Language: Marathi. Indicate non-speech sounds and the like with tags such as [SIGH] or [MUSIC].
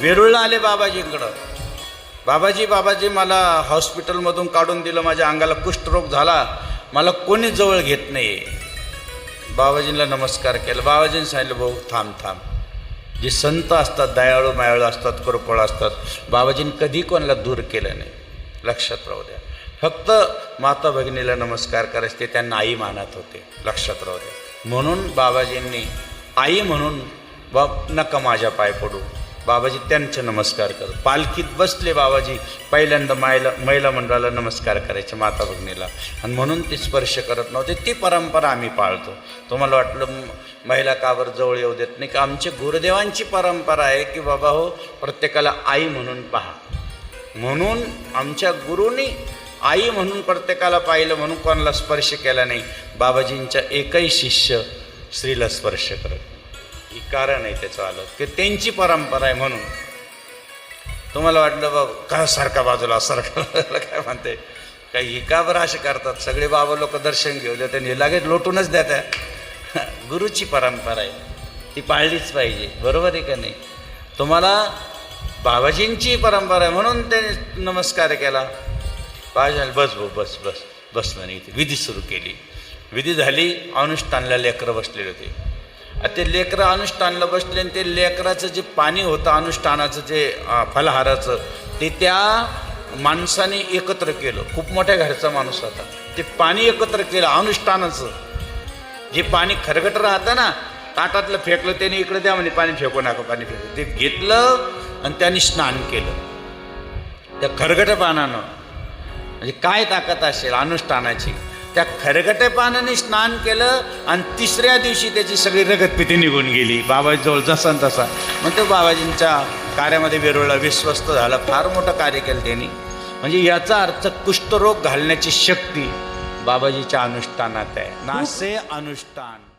वेरूळला आले बाबाजींकडं. बाबाजी बाबाजी मला हॉस्पिटलमधून काढून दिलं माझ्या अंगाला कुष्ठरोग झाला. मला कोणी जवळ घेत नाही बाबाजींना नमस्कार केला. बाबाजींनी सांगितलं भाऊ थांब थांब. जे संत असतात दयाळू मायाळू असतात कृपळ असतात बाबाजींनी कधी कोणाला दूर केलं नाही. लक्षात राहू द्या. फक्त माता भगिनीला नमस्कार करायचे ते त्यांना आई मानत होते. लक्षात राहू द्या. म्हणून बाबाजींनी आई म्हणून बा नका माझ्या पाय पडू. बाबाजी त्यांचे नमस्कार करत. पालखीत बसले बाबाजी पहिल्यांदा मायला महिला मंडळाला नमस्कार करायचे माता भगिनीला. आणि म्हणून ते स्पर्श करत नव्हते ती परंपरा आम्ही पाळतो. तुम्हाला वाटलं महिला कावर जवळ येऊ देत नाही का? आमचे गुरुदेवांची परंपरा आहे की बाबा हो प्रत्येकाला आई म्हणून पहा. म्हणून आमच्या गुरुनी आई म्हणून प्रत्येकाला पाहिलं म्हणून कोणाला स्पर्श केला नाही. बाबाजींच्या एकही शिष्य स्त्रीला स्पर्श करत ही कारण आहे त्याचं आलं. की त्यांची परंपरा आहे म्हणून. तुम्हाला वाटलं बाबा का सारखा बाजूला सारखा [LAUGHS] काय म्हणते? काही ही का बरं असे करतात. सगळे बाबा लोक दर्शन घेऊ देते हे लगेच लोटूनच देतात [LAUGHS] गुरुची परंपरा आहे. ती पाळलीच पाहिजे. बरोबर आहे का नाही? तुम्हाला बाबाजींची परंपरा आहे म्हणून ते नमस्कार केला. पाहिजे बस भाऊ बस बस बस म्हणे इथे. विधी सुरू केली. विधी झाली अनुष्ठानला लेकरं बसलेले होते. ते लेकरं अनुष्ठानला बसले आणि ते लेकराचं जे पाणी होतं अनुष्ठानाचं जे फलहाराचं ते त्या माणसाने एकत्र केलं. खूप मोठ्या घरचा माणूस होता. ते पाणी एकत्र केलं अनुष्ठानाचं. जे पाणी खरगट राहतं ना ताटातलं फेकलं त्याने इकडे द्या म्हणे पाणी फेकू नका पाणी फेकू. ते घेतलं आणि त्यांनी स्नान केलं. त्या खरगट पानानं म्हणजे काय ताकद असेल अनुष्ठानाची? त्या खरगटे पानाने स्नान केलं आणि तिसऱ्या दिवशी त्याची सगळी रगतपिती निघून गेली. बाबाजवळ जसा न तसा. मग तो बाबाजींच्या कार्यामध्ये वेरूळला विश्वस्त झाला. फार मोठं कार्य केलं त्यांनी. म्हणजे याचा अर्थ कुष्ठरोग घालण्याची शक्ती बाबाजीच्या अनुष्ठानात आहे. नासे अनुष्ठान.